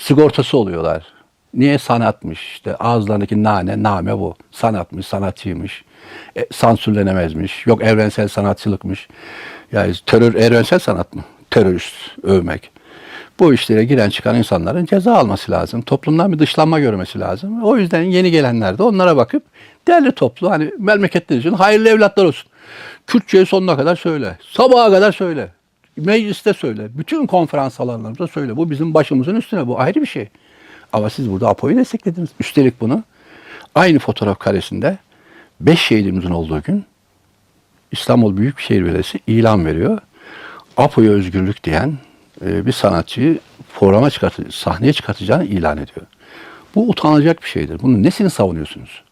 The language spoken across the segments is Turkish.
sigortası oluyorlar. Niye sanatmış? İşte ağızlarındaki nane, name bu. Sanatmış, sanatçıymış. E, sansürlenemezmiş. Yok evrensel sanatçılıkmış. Yani terör evrensel sanat mı? Terörist övmek. Bu işlere giren çıkan insanların ceza alması lazım. Toplumdan bir dışlanma görmesi lazım. O yüzden yeni gelenler de onlara bakıp değerli toplu hani memleketler için hayırlı evlatlar olsun. Kürtçeyi sonuna kadar söyle. Sabaha kadar söyle. Mecliste söyle. Bütün konferans alanlarımızda söyle. Bu bizim başımızın üstüne. Bu ayrı bir şey. Ama siz burada Apo'yu desteklediniz. Üstelik bunu aynı fotoğraf karesinde 5 şehidimizin olduğu gün İstanbul Büyükşehir Belediyesi ilan veriyor. Apo'ya özgürlük diyen e, bir sanatçıyı programa çıkartı, sahneye çıkartacağını ilan ediyor. Bu utanılacak bir şeydir. Bunun nesini savunuyorsunuz?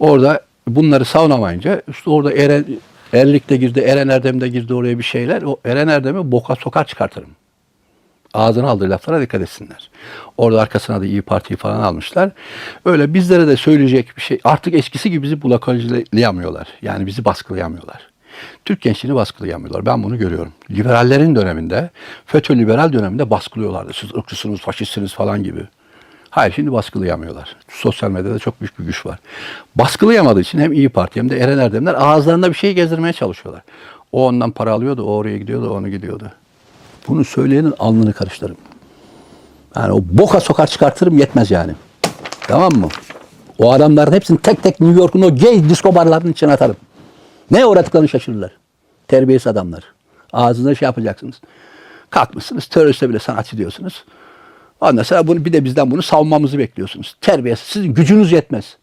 Orada bunları savunamayınca işte orada Eren Erlik de girdi, Eren Erdem de girdi oraya bir şeyler. O Eren Erdem'i boka sokar çıkartırım. Ağzına aldığı laflara dikkat etsinler. Orada arkasına da İyi Parti'yi falan almışlar. Öyle bizlere de söyleyecek bir şey. Artık eskisi gibi bizi blokajlayamıyorlar. Yani bizi baskılayamıyorlar. Türk gençliğini baskılayamıyorlar. Ben bunu görüyorum. Liberallerin döneminde, FETÖ liberal döneminde baskılıyorlardı. Siz ırkçısınız, faşistsiniz falan gibi. Hayır şimdi baskılayamıyorlar. Sosyal medyada çok büyük bir güç var. Baskılayamadığı için hem İyi Parti hem de Eren Erdemler ağızlarında bir şey gezdirmeye çalışıyorlar. O ondan para alıyordu, o oraya gidiyordu, o onu gidiyordu. Bunu söyleyenin alnını karıştırırım. Yani o boka sokar çıkartırım yetmez yani. Tamam mı? O adamların hepsini tek tek New York'un o gay disco barlarının içine atarım. Ne uğradıklarını şaşırırlar. Terbiyesiz adamlar. Ağzına şey yapacaksınız. Kalkmışsınız teröriste bile sanatçı diyorsunuz. Ondan sonra bunu, bir de bizden bunu savunmamızı bekliyorsunuz. Terbiyesiz. Sizin gücünüz yetmez.